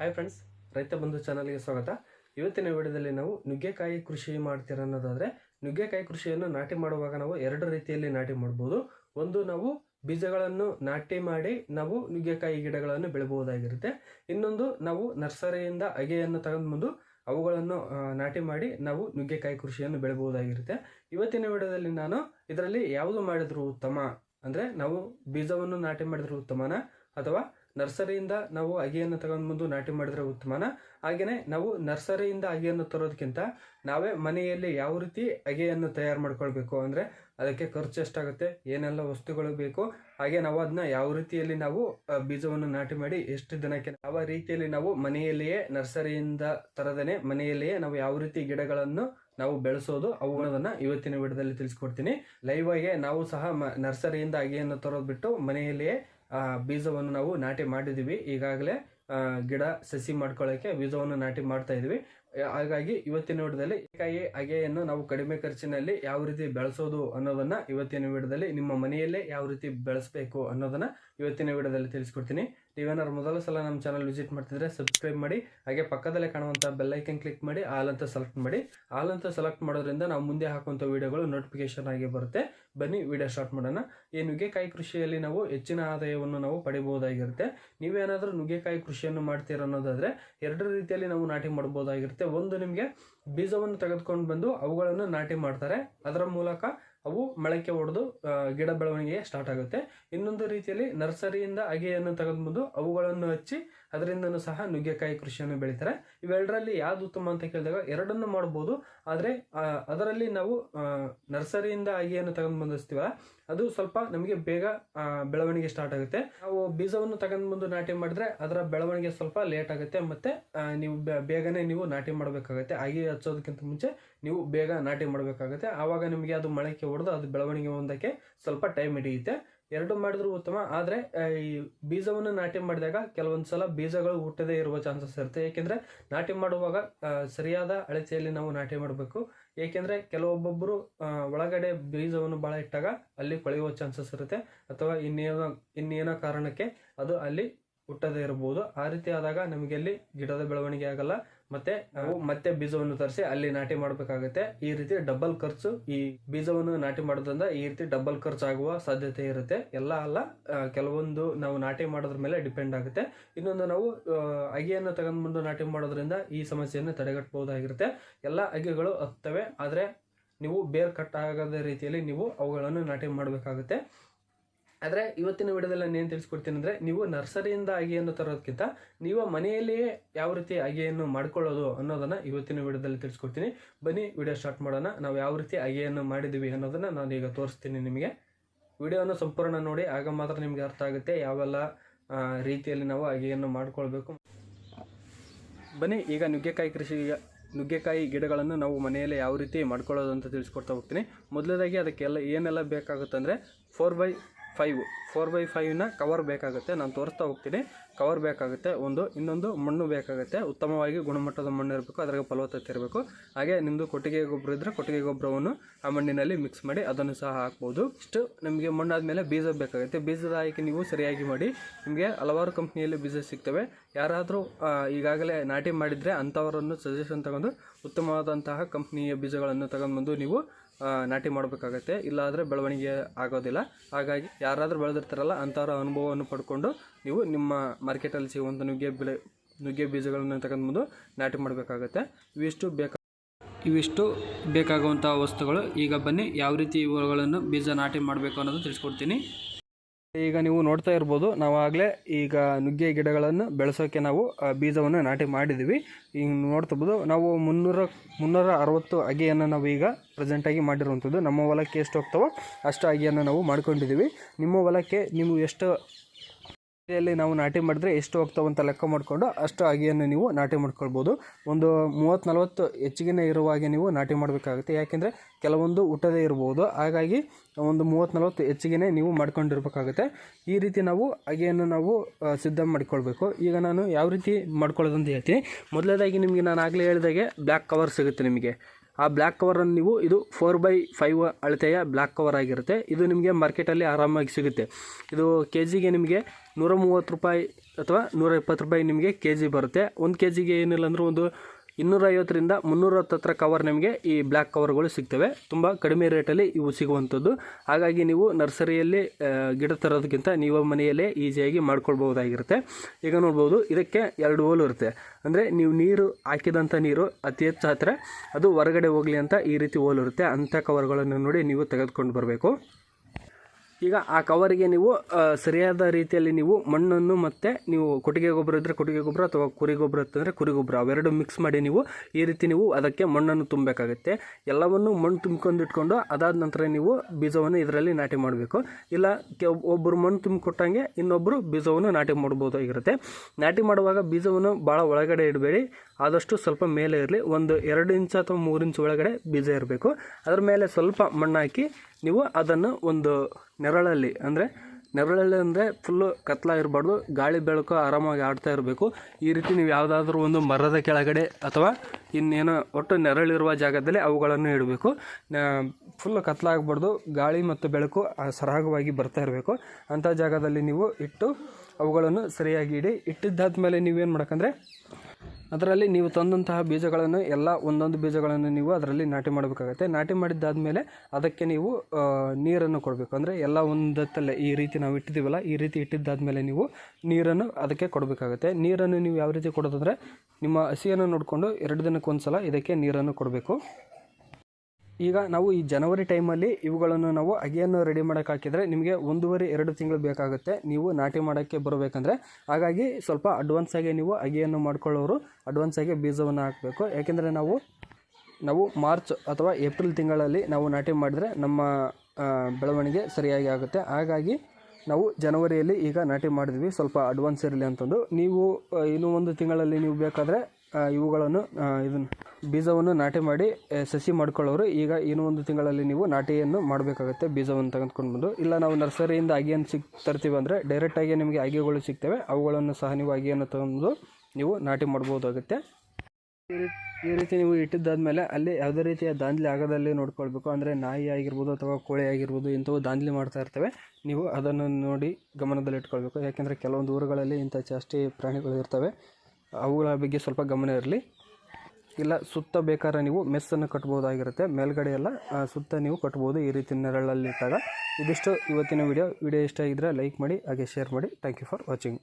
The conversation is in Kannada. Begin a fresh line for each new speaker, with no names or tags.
ಹಾಯ್ ಫ್ರೆಂಡ್ಸ್ ರೈತ ಬಂಧು ಚಾನಲ್ಗೆ ಸ್ವಾಗತ. ಇವತ್ತಿನ ವಿಡಿಯೋದಲ್ಲಿ ನಾವು ನುಗ್ಗೆಕಾಯಿ ಕೃಷಿ ಮಾಡ್ತೀರ ಅನ್ನೋದಾದರೆ, ನುಗ್ಗೆಕಾಯಿ ಕೃಷಿಯನ್ನು ನಾಟಿ ಮಾಡುವಾಗ ನಾವು ಎರಡು ರೀತಿಯಲ್ಲಿ ನಾಟಿ ಮಾಡ್ಬೋದು. ಒಂದು ನಾವು ಬೀಜಗಳನ್ನು ನಾಟಿ ಮಾಡಿ ನಾವು ನುಗ್ಗೆಕಾಯಿ ಗಿಡಗಳನ್ನು ಬೆಳೆಬಹುದಾಗಿರುತ್ತೆ ಇನ್ನೊಂದು ನಾವು ನರ್ಸರಿಯಿಂದ ಅಗೆಯನ್ನು ತಗೊಂಡ್ಬಂದು ಅವುಗಳನ್ನು ನಾಟಿ ಮಾಡಿ ನಾವು ನುಗ್ಗೆಕಾಯಿ ಕೃಷಿಯನ್ನು ಬೆಳೆಬಹುದಾಗಿರುತ್ತೆ ಇವತ್ತಿನ ವಿಡಿಯೋದಲ್ಲಿ ನಾನು ಇದರಲ್ಲಿ ಯಾವುದು ಮಾಡಿದ್ರು ಉತ್ತಮ? ಅಂದರೆ ನಾವು ಬೀಜವನ್ನು ನಾಟಿ ಮಾಡಿದ್ರು ಉತ್ತಮನ ಅಥವಾ ನರ್ಸರಿಯಿಂದ ನಾವು ಅಗಿಯನ್ನು ತಗೊಂಡ್ಬಂದು ನಾಟಿ ಮಾಡಿದ್ರೆ ಉತ್ತಮನ. ಹಾಗೆಯೇ ನಾವು ನರ್ಸರಿಯಿಂದ ಅಗಿಯನ್ನು ತರೋದಕ್ಕಿಂತ ನಾವೇ ಮನೆಯಲ್ಲಿ ಯಾವ ರೀತಿ ಅಗೆಯನ್ನು ತಯಾರು ಮಾಡ್ಕೊಳ್ಬೇಕು ಅಂದರೆ ಅದಕ್ಕೆ ಖರ್ಚು ಎಷ್ಟಾಗುತ್ತೆ, ಏನೆಲ್ಲ ವಸ್ತುಗಳು ಬೇಕು, ಹಾಗೆ ನಾವು ಅದನ್ನ ಯಾವ ರೀತಿಯಲ್ಲಿ ನಾವು ಬೀಜವನ್ನು ನಾಟಿ ಮಾಡಿ ಎಷ್ಟು ದಿನಕ್ಕೆ ಯಾವ ರೀತಿಯಲ್ಲಿ ನಾವು ಮನೆಯಲ್ಲಿಯೇ ನರ್ಸರಿಯಿಂದ ತರದೇನೆ ಮನೆಯಲ್ಲಿಯೇ ನಾವು ಯಾವ ರೀತಿ ಗಿಡಗಳನ್ನು ನಾವು ಬೆಳೆಸೋದು ಅವುಗಳನ್ನ ಇವತ್ತಿನ ವಿಡದಲ್ಲಿ ತಿಳಿಸ್ಕೊಡ್ತೀನಿ. ಲೈವ್ ಆಗಿ ನಾವು ಸಹ ನರ್ಸರಿಯಿಂದ ಅಗೆಯನ್ನು ತರೋದು ಬಿಟ್ಟು ಮನೆಯಲ್ಲಿಯೇ ಬೀಜವನ್ನು ನಾವು ನಾಟಿ ಮಾಡಿದ್ದೀವಿ ಈಗಾಗಲೇ ಗಿಡ ಸಸಿ ಮಾಡ್ಕೊಳ್ಳೋಕೆ ಬೀಜವನ್ನು ನಾಟಿ ಮಾಡ್ತಾ ಇದ್ವಿ. ಹಾಗಾಗಿ ಇವತ್ತಿನ ವಿಡಿಯೋದಲ್ಲಿ ಕಾಯಿ ಅಗೆಯನ್ನು ನಾವು ಕಡಿಮೆ ಖರ್ಚಿನಲ್ಲಿ ಯಾವ ರೀತಿ ಬೆಳೆಸೋದು ಅನ್ನೋದನ್ನ ಇವತ್ತಿನ ವಿಡಿಯೋದಲ್ಲಿ ನಿಮ್ಮ ಮನೆಯಲ್ಲೇ ಯಾವ ರೀತಿ ಬೆಳೆಸಬೇಕು ಅನ್ನೋದನ್ನ ಇವತ್ತಿನ ವಿಡಿಯೋದಲ್ಲಿ ತಿಳಿಸ್ಕೊಡ್ತೀನಿ. ನೀವೇನಾದ್ರು ಮೊದಲ ಸಲ ನಮ್ಮ ಚಾನಲ್ ವಿಸಿಟ್ ಮಾಡ್ತಿದ್ರೆ ಸಬ್ಸ್ಕ್ರೈಬ್ ಮಾಡಿ, ಹಾಗೆ ಪಕ್ಕದಲ್ಲೇ ಕಾಣುವಂಥ ಬೆಲ್ಲೈಕನ್ ಕ್ಲಿಕ್ ಮಾಡಿ ಆಲ್ ಅಂತ ಸೆಲೆಕ್ಟ್ ಮಾಡಿ. ಆಲ್ ಅಂತ ಸೆಲೆಕ್ಟ್ ಮಾಡೋದ್ರಿಂದ ನಾವು ಮುಂದೆ ಹಾಕುವಂಥ ವಿಡಿಯೋಗಳು ನೋಟಿಫಿಕೇಶನ್ ಆಗಿ ಬರುತ್ತೆ. ಬನ್ನಿ ವಿಡಿಯೋ ಸ್ಟಾರ್ಟ್ ಮಾಡೋಣ. ಈ ನುಗ್ಗೆಕಾಯಿ ಕೃಷಿಯಲ್ಲಿ ನಾವು ಹೆಚ್ಚಿನ ಆದಾಯವನ್ನು ನಾವು ಪಡಿಬಹುದಾಗಿರುತ್ತೆ. ನೀವೇನಾದರೂ ನುಗ್ಗೆಕಾಯಿ ಕೃಷಿಯನ್ನು ಮಾಡ್ತೀರ ಅನ್ನೋದಾದ್ರೆ, ಎರಡು ರೀತಿಯಲ್ಲಿ ನಾವು ನಾಟಿ ಮಾಡ್ಬೋದಾಗಿರುತ್ತೆ ಒಂದು ನಿಮಗೆ ಬೀಜವನ್ನು ತೆಗೆದುಕೊಂಡು ಬಂದು ಅವುಗಳನ್ನು ನಾಟಿ ಮಾಡ್ತಾರೆ. ಅದರ ಮೂಲಕ ಅವು ಮೊಳಕೆ ಹೊಡೆದು ಗಿಡ ಬೆಳವಣಿಗೆ ಸ್ಟಾರ್ಟ್ ಆಗುತ್ತೆ. ಇನ್ನೊಂದು ರೀತಿಯಲ್ಲಿ ನರ್ಸರಿಯಿಂದ ಅಗೆಯನ್ನು ತೆಗೆದುಬಂದು ಅವುಗಳನ್ನು ಹಚ್ಚಿ ಅದರಿಂದನೂ ಸಹ ನುಗ್ಗೆಕಾಯಿ ಕೃಷಿಯನ್ನು ಬೆಳೀತಾರೆ. ಇವೆರಡರಲ್ಲಿ ಯಾವ್ದು ಉತ್ತಮ ಅಂತ ಕೇಳಿದಾಗ ಎರಡನ್ನು ಮಾಡ್ಬೋದು. ಆದರೆ ಅದರಲ್ಲಿ ನಾವು ನರ್ಸರಿಯಿಂದ ಅಗೆಯನ್ನು ತಗೊಂಡು ಬಂದಿಸ್ತೀವಲ್ಲ ಅದು ಸ್ವಲ್ಪ ನಮಗೆ ಬೇಗ ಬೆಳವಣಿಗೆ ಸ್ಟಾರ್ಟ್ ಆಗುತ್ತೆ. ನಾವು ಬೀಜವನ್ನು ತಗೊಂಡು ಬಂದು ನಾಟಿ ಮಾಡಿದ್ರೆ ಅದರ ಬೆಳವಣಿಗೆ ಸ್ವಲ್ಪ ಲೇಟ್ ಆಗುತ್ತೆ. ಮತ್ತೆ ನೀವು ಬೇಗನೆ ನೀವು ನಾಟಿ ಮಾಡಬೇಕಾಗುತ್ತೆ. ಅಗೆ ಹಚ್ಚೋದಕ್ಕಿಂತ ಮುಂಚೆ ನೀವು ಬೇಗ ನಾಟಿ ಮಾಡಬೇಕಾಗುತ್ತೆ. ಆವಾಗ ನಿಮಗೆ ಅದು ಮೊಳಕೆ ಹೊಡೆದು ಅದು ಬೆಳವಣಿಗೆ ಹೊಂದಕ್ಕೆ ಸ್ವಲ್ಪ ಟೈಮ್ ಹಿಡಿಯುತ್ತೆ. ಎರಡು ಮಾಡಿದ್ರು ಉತ್ತಮ. ಆದರೆ ಈ ಬೀಜವನ್ನು ನಾಟಿ ಮಾಡಿದಾಗ ಕೆಲವೊಂದು ಸಲ ಬೀಜಗಳು ಹುಟ್ಟದೇ ಇರುವ ಚಾನ್ಸಸ್ ಇರುತ್ತೆ. ಏಕೆಂದರೆ, ನಾಟಿ ಮಾಡುವಾಗ ಸರಿಯಾದ ಅಳತೆಯಲ್ಲಿ ನಾವು ನಾಟಿ ಮಾಡಬೇಕು. ಏಕೆಂದರೆ ಕೆಲವೊಬ್ಬೊಬ್ಬರು ಒಳಗಡೆ ಬೀಜವನ್ನು ಭಾಳ ಇಟ್ಟಾಗ ಅಲ್ಲಿ ಕೊಳೆಯುವ ಚಾನ್ಸಸ್ ಇರುತ್ತೆ. ಅಥವಾ ಇನ್ನೇನೋ ಇನ್ನೇನೋ ಕಾರಣಕ್ಕೆ ಅದು ಅಲ್ಲಿ ಹುಟ್ಟದೇ ಇರಬಹುದು ಆ ರೀತಿ ಆದಾಗ ನಮಗೆ ಅಲ್ಲಿ ಗಿಡದ ಬೆಳವಣಿಗೆ ಆಗಲ್ಲ. ಮತ್ತೆ ನಾವು ಮತ್ತೆ ಬೀಜವನ್ನು ತರಿಸಿ ಅಲ್ಲಿ ನಾಟಿ ಮಾಡಬೇಕಾಗುತ್ತೆ. ಈ ರೀತಿ ಡಬಲ್ ಖರ್ಚು ಈ ಬೀಜವನ್ನು ನಾಟಿ ಮಾಡೋದ್ರಿಂದ ಈ ರೀತಿ ಡಬಲ್ ಖರ್ಚು ಆಗುವ ಸಾಧ್ಯತೆ ಇರುತ್ತೆ. ಎಲ್ಲ ಅಲ್ಲ ಕೆಲವೊಂದು ನಾವು ನಾಟಿ ಮಾಡೋದ್ರ ಮೇಲೆ ಡಿಪೆಂಡ್ ಆಗುತ್ತೆ. ಇನ್ನೊಂದು ನಾವು ಅಗಿಯನ್ನು ತಗೊಂಡ್ಬಂದು ನಾಟಿ ಮಾಡೋದ್ರಿಂದ ಈ ಸಮಸ್ಯೆಯನ್ನು ತಡೆಗಟ್ಟಬಹುದಾಗಿರುತ್ತೆ. ಎಲ್ಲ ಅಗಿಗಳು ಹತ್ತವೆ ಆದರೆ ನೀವು ಬೇರ್ ಕಟ್ ಆಗದ ರೀತಿಯಲ್ಲಿ ನೀವು ಅವುಗಳನ್ನು ನಾಟಿ ಮಾಡಬೇಕಾಗುತ್ತೆ. ಆದರೆ ಇವತ್ತಿನ ವಿಡಿಯೋದಲ್ಲಿ ನಾನು ಏನು ತಿಳಿಸ್ಕೊಡ್ತೀನಿ ಅಂದರೆ ನೀವು ನರ್ಸರಿಯಿಂದ ಅಗಿಯನ್ನು ತರೋದಕ್ಕಿಂತ ನೀವು ಮನೆಯಲ್ಲಿಯೇ ಯಾವ ರೀತಿ ಅಗೆಯನ್ನು ಮಾಡ್ಕೊಳ್ಳೋದು ಅನ್ನೋದನ್ನು ಇವತ್ತಿನ ವಿಡಿಯೋದಲ್ಲಿ ತಿಳಿಸ್ಕೊಡ್ತೀನಿ. ಬನ್ನಿ, ವಿಡಿಯೋ ಸ್ಟಾರ್ಟ್ ಮಾಡೋಣ. ನಾವು ಯಾವ ರೀತಿ ಅಗೆಯನ್ನು ಮಾಡಿದ್ದೀವಿ ಅನ್ನೋದನ್ನು ನಾನು ಈಗ ತೋರಿಸ್ತೀನಿ ನಿಮಗೆ. ವಿಡಿಯೋನ ಸಂಪೂರ್ಣ ನೋಡಿ, ಆಗ ಮಾತ್ರ ನಿಮಗೆ ಅರ್ಥ ಆಗುತ್ತೆ ಯಾವೆಲ್ಲ ರೀತಿಯಲ್ಲಿ ನಾವು ಅಗೆಯನ್ನು ಮಾಡ್ಕೊಳ್ಬೇಕು. ಬನ್ನಿ, ಈಗ ನುಗ್ಗೆಕಾಯಿ ಕೃಷಿಗೆ ನುಗ್ಗೆಕಾಯಿ ಗಿಡಗಳನ್ನು ನಾವು ಮನೆಯಲ್ಲೇ ಯಾವ ರೀತಿ ಮಾಡ್ಕೊಳ್ಳೋದು ಅಂತ ತಿಳಿಸ್ಕೊಡ್ತಾ ಹೋಗ್ತೀನಿ. ಮೊದಲನೇದಾಗಿ ಅದಕ್ಕೆಲ್ಲ ಏನೆಲ್ಲ ಬೇಕಾಗುತ್ತೆ ಅಂದರೆ four by five four by ಫೈವ್ನ cover ಬೇಕಾಗುತ್ತೆ. ನಾನು ತೋರಿಸ್ತಾ ಹೋಗ್ತೀನಿ. ಕವರ್ ಬೇಕಾಗುತ್ತೆ. ಒಂದು, ಇನ್ನೊಂದು ಮಣ್ಣು ಬೇಕಾಗುತ್ತೆ. ಉತ್ತಮವಾಗಿ ಗುಣಮಟ್ಟದ ಮಣ್ಣು ಇರಬೇಕು. ಅದ್ರಾಗ ಫಲವತ್ತತೆ ಇರಬೇಕು. ಹಾಗೆ ನಿಮ್ಮದು ಕೊಟ್ಟಿಗೆ ಗೊಬ್ಬರ ಇದ್ದರೆ ಕೊಟ್ಟಿಗೆ ಗೊಬ್ಬರವನ್ನು ಆ ಮಣ್ಣಿನಲ್ಲಿ ಮಿಕ್ಸ್ ಮಾಡಿ ಅದನ್ನು ಸಹ ಹಾಕ್ಬೋದು. ಇಷ್ಟು ನಮಗೆ ಮಣ್ಣಾದಮೇಲೆ ಬೀಜ ಬೇಕಾಗುತ್ತೆ. ಬೀಜದ ಆಯ್ಕೆ ನೀವು ಸರಿಯಾಗಿ ಮಾಡಿ. ನಿಮಗೆ ಹಲವಾರು ಕಂಪ್ನಿಯಲ್ಲಿ ಬೀಜ ಸಿಗ್ತವೆ. ಯಾರಾದರೂ ಈಗಾಗಲೇ ನಾಟಿ ಮಾಡಿದರೆ ಅಂಥವರನ್ನು ಸಜೆಷನ್ ತಗೊಂಡು ಉತ್ತಮವಾದಂತಹ ಕಂಪ್ನಿಯ ಬೀಜಗಳನ್ನು ತಗೊಂಡ್ಬಂದು ನೀವು ನಾಟಿ ಮಾಡಬೇಕಾಗತ್ತೆ. ಇಲ್ಲಾದರೆ ಬೆಳವಣಿಗೆ ಆಗೋದಿಲ್ಲ. ಹಾಗಾಗಿ ಯಾರಾದರೂ ಬೆಳೆದಿರ್ತಾರಲ್ಲ, ಅಂಥವ್ರ ಅನುಭವವನ್ನು ಪಡ್ಕೊಂಡು ನೀವು ನಿಮ್ಮ ಮಾರ್ಕೆಟಲ್ಲಿ ಸಿಗುವಂಥ ನುಗ್ಗೆ ಬೆಳೆ, ನುಗ್ಗೆ ಬೀಜಗಳನ್ನು ತಗೊಂಡ್ಬಂದು ನಾಟಿ ಮಾಡಬೇಕಾಗತ್ತೆ. ಇವಿಷ್ಟು ಬೇಕಾ, ಇವಿಷ್ಟು ಬೇಕಾಗುವಂಥ ವಸ್ತುಗಳು. ಈಗ ಬನ್ನಿ, ಯಾವ ರೀತಿ ಇವುಗಳನ್ನು ಬೀಜ ನಾಟಿ ಮಾಡಬೇಕು ಅನ್ನೋದು ತಿಳಿಸ್ಕೊಡ್ತೀನಿ. ಈಗ ನೀವು ನೋಡ್ತಾ ಇರ್ಬೋದು ನಾವು ಆಗಲೇ ಈಗ ನುಗ್ಗೆ ಗಿಡಗಳನ್ನು ಬೆಳೆಸೋಕ್ಕೆ ನಾವು ಬೀಜವನ್ನು ನಾಟಿ ಮಾಡಿದ್ದೀವಿ ಈಗ ನೋಡ್ತಿರ್ಬೋದು ನಾವು ಮುನ್ನೂರ ಮುನ್ನೂರ ಅರವತ್ತು ಅಗೆಯನ್ನು ನಾವು ಈಗ ಪ್ರೆಸೆಂಟಾಗಿ ಮಾಡಿರುವಂಥದ್ದು. ನಮ್ಮ ಹೊಲಕ್ಕೆ ಎಷ್ಟು ಹೋಗ್ತಾವೋ ಅಷ್ಟು ಅಗೆಯನ್ನು ನಾವು ಮಾಡ್ಕೊಂಡಿದ್ದೀವಿ ನಿಮ್ಮ ಹೊಲಕ್ಕೆ ನೀವು ಎಷ್ಟು ಯಲ್ಲಿ ನಾವು ನಾಟಿ ಮಾಡಿದ್ರೆ ಎಷ್ಟು ಹೋಗ್ತಾವೆ ಅಂತ ಲೆಕ್ಕ ಮಾಡಿಕೊಂಡು ಅಷ್ಟು ಅಗಿಯನ್ನು ನೀವು ನಾಟಿ ಮಾಡ್ಕೊಳ್ಬೋದು. ಒಂದು ಮೂವತ್ತು ನಲವತ್ತು ಇರುವ ಹಾಗೆ ನೀವು ನಾಟಿ ಮಾಡಬೇಕಾಗುತ್ತೆ. ಯಾಕೆಂದರೆ ಕೆಲವೊಂದು ಹುಟ್ಟದೇ ಇರ್ಬೋದು. ಹಾಗಾಗಿ ಒಂದು ಮೂವತ್ತು ನಲವತ್ತು ಹೆಚ್ಚಿಗೆ ನೀವು ಮಾಡ್ಕೊಂಡಿರ್ಬೇಕಾಗುತ್ತೆ. ಈ ರೀತಿ ನಾವು ಅಗೆಯನ್ನು ನಾವು ಸಿದ್ಧ ಮಾಡಿಕೊಳ್ಬೇಕು. ಈಗ ನಾನು ಯಾವ ರೀತಿ ಮಾಡ್ಕೊಳ್ಳೋದು ಅಂತ ಹೇಳ್ತೀನಿ. ಮೊದಲನೇದಾಗಿ ನಿಮಗೆ ನಾನು ಆಗಲೇ ಹೇಳಿದಾಗೆ ಬ್ಲ್ಯಾಕ್ ಕವರ್ ಸಿಗುತ್ತೆ ನಿಮಗೆ. ಆ ಬ್ಲ್ಯಾಕ್ ಕವರನ್ನು ನೀವು ಇದು ಫೋರ್ ಬೈ ಫೈವ್ ಅಳತೆಯ ಬ್ಲ್ಯಾಕ್ ಕವರ್ ಆಗಿರುತ್ತೆ. ಇದು ನಿಮಗೆ ಮಾರ್ಕೆಟಲ್ಲಿ ಆರಾಮಾಗಿ ಸಿಗುತ್ತೆ. ಇದು ಕೆ ಜಿಗೆ ನಿಮಗೆ ನೂರ ಮೂವತ್ತು ರೂಪಾಯಿ ಅಥವಾ ನೂರ ಇಪ್ಪತ್ತು ರೂಪಾಯಿ ನಿಮಗೆ ಕೆ ಬರುತ್ತೆ. ಒಂದು ಕೆ ಜಿಗೆ ಏನಿಲ್ಲ ಅಂದರೂ ಒಂದು ಇನ್ನೂರೈವತ್ತರಿಂದ ಮುನ್ನೂರ ಹತ್ರ ಕವರ್ ನಿಮಗೆ ಈ ಬ್ಲ್ಯಾಕ್ ಕವರ್ಗಳು ಸಿಗ್ತವೆ. ತುಂಬ ಕಡಿಮೆ ರೇಟಲ್ಲಿ ಇವು ಸಿಗುವಂಥದ್ದು. ಹಾಗಾಗಿ ನೀವು ನರ್ಸರಿಯಲ್ಲಿ ಗಿಡ ತರೋದಕ್ಕಿಂತ ನೀವು ಮನೆಯಲ್ಲೇ ಈಸಿಯಾಗಿ ಮಾಡ್ಕೊಳ್ಬೋದಾಗಿರುತ್ತೆ ಈಗ ನೋಡ್ಬೋದು, ಇದಕ್ಕೆ ಎರಡು ಹೋಲು ಇರುತ್ತೆ. ಅಂದರೆ ನೀವು ನೀರು ಹಾಕಿದಂಥ ನೀರು ಅತಿ ಹೆಚ್ಚು ಹತ್ತಿರ ಅದು ಹೊರಗಡೆ ಹೋಗಲಿ ಅಂತ ಈ ರೀತಿ ಹೋಲು ಇರುತ್ತೆ. ಅಂಥ ಕವರ್ಗಳನ್ನು ನೋಡಿ ನೀವು ತೆಗೆದುಕೊಂಡು ಬರಬೇಕು. ಈಗ ಆ ಕವರಿಗೆ ನೀವು ಸರಿಯಾದ ರೀತಿಯಲ್ಲಿ ನೀವು ಮಣ್ಣನ್ನು ಮತ್ತು ನೀವು ಕೊಟ್ಟಿಗೆ ಗೊಬ್ಬರ ಇದ್ದರೆ ಕೊಟ್ಟಿಗೆ ಗೊಬ್ಬರ ಅಥವಾ ಕುರಿ ಗೊಬ್ಬರ ಇತ್ತಂದರೆ ಕುರಿ ಗೊಬ್ಬರ, ಅವೆರಡು ಮಿಕ್ಸ್ ಮಾಡಿ ನೀವು ಈ ರೀತಿ ನೀವು ಅದಕ್ಕೆ ಮಣ್ಣನ್ನು ತುಂಬಬೇಕಾಗುತ್ತೆ. ಎಲ್ಲವನ್ನು ಮಣ್ಣು ತುಂಬ್ಕೊಂಡು ಇಟ್ಕೊಂಡು ಅದಾದ ನಂತರ ನೀವು ಬೀಜವನ್ನು ಇದರಲ್ಲಿ ನಾಟಿ ಮಾಡಬೇಕು. ಇಲ್ಲ ಒಬ್ಬರು ಮಣ್ಣು ತುಂಬಿಕೊಟ್ಟಂಗೆ ಇನ್ನೊಬ್ಬರು ಬೀಜವನ್ನು ನಾಟಿ ಮಾಡ್ಬೋದಾಗಿರುತ್ತೆ. ನಾಟಿ ಮಾಡುವಾಗ ಬೀಜವನ್ನು ಭಾಳ ಒಳಗಡೆ ಇಡಬೇಡಿ. ಆದಷ್ಟು ಸ್ವಲ್ಪ ಮೇಲೆ ಇರಲಿ. ಒಂದು ಎರಡು ಇಂಚ್ ಅಥವಾ ಮೂರು ಇಂಚ್ ಒಳಗಡೆ ಬೀಜ ಇರಬೇಕು. ಅದ್ರ ಮೇಲೆ ಸ್ವಲ್ಪ ಮಣ್ಣು ಹಾಕಿ ನೀವು ಅದನ್ನು ಒಂದು ನೆರಳಲ್ಲಿ ಅಂದರೆ ನೆರಳಲ್ಲಿ ಅಂದರೆ ಫುಲ್ಲು ಕತ್ಲ ಇರಬಾರ್ದು. ಗಾಳಿ ಬೆಳಕು ಆರಾಮಾಗಿ ಆಡ್ತಾ ಇರಬೇಕು. ಈ ರೀತಿ ನೀವು ಯಾವುದಾದ್ರೂ ಒಂದು ಮರದ ಕೆಳಗಡೆ ಅಥವಾ ಇನ್ನೇನೋ ಒಟ್ಟು ನೆರಳಿರುವ ಜಾಗದಲ್ಲಿ ಅವುಗಳನ್ನು ಇಡಬೇಕು. ಫುಲ್ಲು ಕತ್ಲಾಗಬಾರ್ದು ಗಾಳಿ ಮತ್ತು ಬೆಳಕು ಸರಾಗವಾಗಿ ಬರ್ತಾ ಇರಬೇಕು. ಅಂಥ ಜಾಗದಲ್ಲಿ ನೀವು ಇಟ್ಟು ಅವುಗಳನ್ನು ಸರಿಯಾಗಿ ಇಡಿ. ಇಟ್ಟಿದ್ದಾದ ಮೇಲೆ ನೀವೇನು ಮಾಡಬೇಕಂದ್ರೆ ಅದರಲ್ಲಿ ನೀವು ತಂದಂತಹ ಬೀಜಗಳನ್ನು ಎಲ್ಲ ಒಂದೊಂದು ಬೀಜಗಳನ್ನು ನೀವು ಅದರಲ್ಲಿ ನಾಟಿ ಮಾಡಬೇಕಾಗತ್ತೆ. ನಾಟಿ ಮಾಡಿದ್ದಾದಮೇಲೆ ಅದಕ್ಕೆ ನೀವು ನೀರನ್ನು ಕೊಡಬೇಕು. ಅಂದರೆ ಎಲ್ಲ ಒಂದತ್ತಲ್ಲೇ ಈ ರೀತಿ ನಾವು ಇಟ್ಟಿದ್ದೀವಲ್ಲ, ಈ ರೀತಿ ಇಟ್ಟಿದ್ದಾದಮೇಲೆ ನೀವು ನೀರನ್ನು ಅದಕ್ಕೆ ಕೊಡಬೇಕಾಗತ್ತೆ. ನೀರನ್ನು ನೀವು ಯಾವ ರೀತಿ ಕೊಡೋದಂದರೆ, ನಿಮ್ಮ ಹಸಿಯನ್ನು ನೋಡಿಕೊಂಡು ಎರಡು ದಿನಕ್ಕೆ ಒಂದು ಸಲ ಇದಕ್ಕೆ ನೀರನ್ನು ಕೊಡಬೇಕು. ಈಗ ನಾವು ಈ ಜನವರಿ ಟೈಮಲ್ಲಿ ಇವುಗಳನ್ನು ನಾವು ಅಗೆಯನ್ನು ರೆಡಿ ಮಾಡೋಕೆ ಹಾಕಿದರೆ ನಿಮಗೆ ಒಂದೂವರೆ, ಎರಡು ತಿಂಗಳು ಬೇಕಾಗುತ್ತೆ. ನೀವು ನಾಟಿ ಮಾಡೋಕ್ಕೆ ಬರಬೇಕಂದ್ರೆ. ಹಾಗಾಗಿ ಸ್ವಲ್ಪ ಅಡ್ವಾನ್ಸ್ ಆಗಿ ನೀವು ಅಗೆಯನ್ನು ಮಾಡ್ಕೊಳ್ಳೋರು ಅಡ್ವಾನ್ಸ್ ಆಗಿ ಬೀಜವನ್ನು ಹಾಕಬೇಕು. ಯಾಕೆಂದರೆ ನಾವು ನಾವು ಮಾರ್ಚ್ ಅಥವಾ ಏಪ್ರಿಲ್ ತಿಂಗಳಲ್ಲಿ ನಾವು ನಾಟಿ ಮಾಡಿದರೆ ನಮ್ಮ ಬೆಳವಣಿಗೆ ಸರಿಯಾಗಿ ಆಗುತ್ತೆ. ಹಾಗಾಗಿ ನಾವು ಜನವರಿಯಲ್ಲಿ ಈಗ ನಾಟಿ ಮಾಡಿದ್ವಿ. ಸ್ವಲ್ಪ ಅಡ್ವಾನ್ಸ್ ಇರಲಿ ಅಂತಂದು. ನೀವು ಇನ್ನೂ ಒಂದು ತಿಂಗಳಲ್ಲಿ ನೀವು ಬೇಕಾದರೆ ಇವುಗಳನ್ನು ಇದನ್ನು ಬೀಜವನ್ನು ನಾಟಿ ಮಾಡಿ ಸಸಿ ಮಾಡ್ಕೊಳ್ಳೋರು. ಈಗ ಇನ್ನೂ ಒಂದು ತಿಂಗಳಲ್ಲಿ ನೀವು ನಾಟಿಯನ್ನು ಮಾಡಬೇಕಾಗುತ್ತೆ ಬೀಜವನ್ನು ತೆಗೆದುಕೊಂಡು ಬಂದು. ಇಲ್ಲ ನಾವು ನರ್ಸರಿಯಿಂದ ಅಗಿಯನ್ನು ಸಿಕ್ ತರ್ತೀವಿ ಅಂದರೆ ಡೈರೆಕ್ಟಾಗಿ ನಿಮಗೆ ಅಗಿಗಳು ಸಿಗ್ತವೆ. ಅವುಗಳನ್ನು ಸಹ ನೀವು ಅಗಿಯನ್ನು ತಗೊಂಡು ನೀವು ನಾಟಿ ಮಾಡ್ಬೋದಾಗುತ್ತೆ. ಈ ರೀತಿ ನೀವು ಇಟ್ಟಿದ್ದಾದ್ಮೇಲೆ ಅಲ್ಲಿ ಯಾವುದೇ ರೀತಿಯ ದಾಂಧಲೆ ಆಗದಲ್ಲಿ ನೋಡ್ಕೊಳ್ಬೇಕು. ಅಂದರೆ ನಾಯಿ ಆಗಿರ್ಬೋದು ಅಥವಾ ಕೋಳಿ ಆಗಿರ್ಬೋದು, ಇಂಥವು ದಾಂಧಲೆ ಮಾಡ್ತಾ ಇರ್ತವೆ. ನೀವು ಅದನ್ನು ನೋಡಿ ಗಮನದಲ್ಲಿ ಇಟ್ಕೊಳ್ಬೇಕು. ಯಾಕೆಂದರೆ ಕೆಲವೊಂದು ಊರುಗಳಲ್ಲಿ ಇಂಥ ಜಾಸ್ತಿ ಪ್ರಾಣಿಗಳು ಇರ್ತವೆ. ಅವುಗಳ ಬಗ್ಗೆ ಸ್ವಲ್ಪ ಗಮನ ಇರಲಿ. ಇಲ್ಲ, ಸುತ್ತ ಬೇಕಾದ್ರೆ ನೀವು ಮೆಸ್ಸನ್ನು ಕಟ್ಬೋದಾಗಿರುತ್ತೆ. ಮೇಲ್ಗಡೆ ಎಲ್ಲ ಸುತ್ತ ನೀವು ಕಟ್ಬೋದು ಈ ರೀತಿ ನೆರಳಲ್ಲಿ ಇಟ್ಟಾಗ ಇದಿಷ್ಟು ಇವತ್ತಿನ ವಿಡಿಯೋ. ವಿಡಿಯೋ ಇಷ್ಟ ಇದ್ದರೆ ಲೈಕ್ ಮಾಡಿ, ಹಾಗೆ ಶೇರ್ ಮಾಡಿ. Thank you for watching